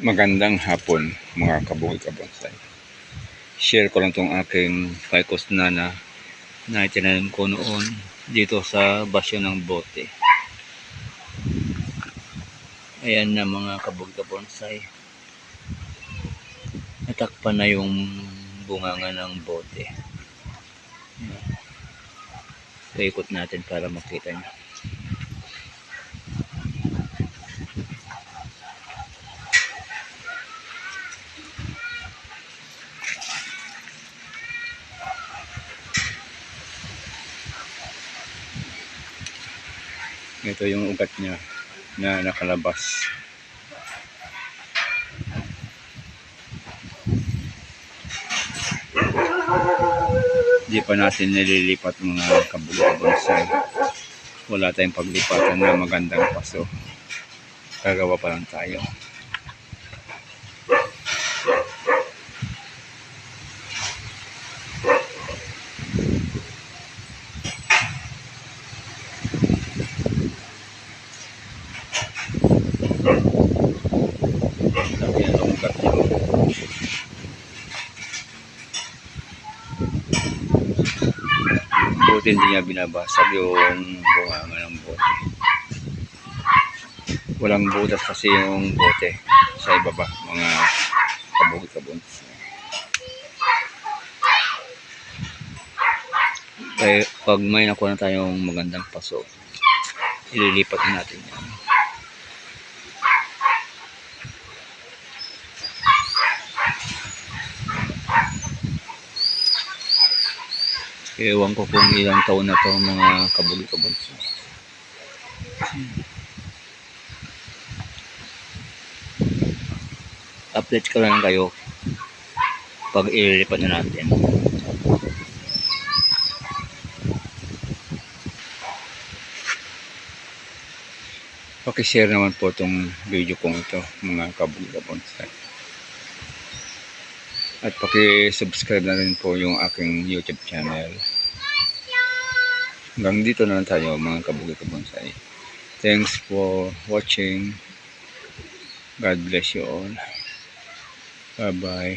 Magandang hapon mga kabuhay kabonsay. Share ko lang tong aking ficus nana na itinanim ko noon dito sa basyo ng bote. Ayan na mga kabuhay kabonsay. Natakpan na yung bunganga ng bote. Paikot natin para makita nyo. Ito yung ugat niya na nakalabas. Di pa natin nililipat mga kabulabonsay. Wala tayong paglipatan na magandang paso. Gagawa pa lang tayo. Buti hindi niya binabasag yung bunganga ng bote. Walang butas kasi yung bote sa ibaba, mga kabukit-kabunts. Kaya pag may nakuha na tayong magandang paso, ililipat na natin yan. Ewan ko kung ilang taon na to mga kabuli-kabunso. Update ko lang kayo pag ililipat na natin. Pakishare naman po itong video kong ito mga kabuli-kabunso. At paki-subscribe na rin po yung aking YouTube channel. Hanggang dito na lang tayo mga kabugi kabonsai. Thanks for watching. God bless you all. Bye-bye.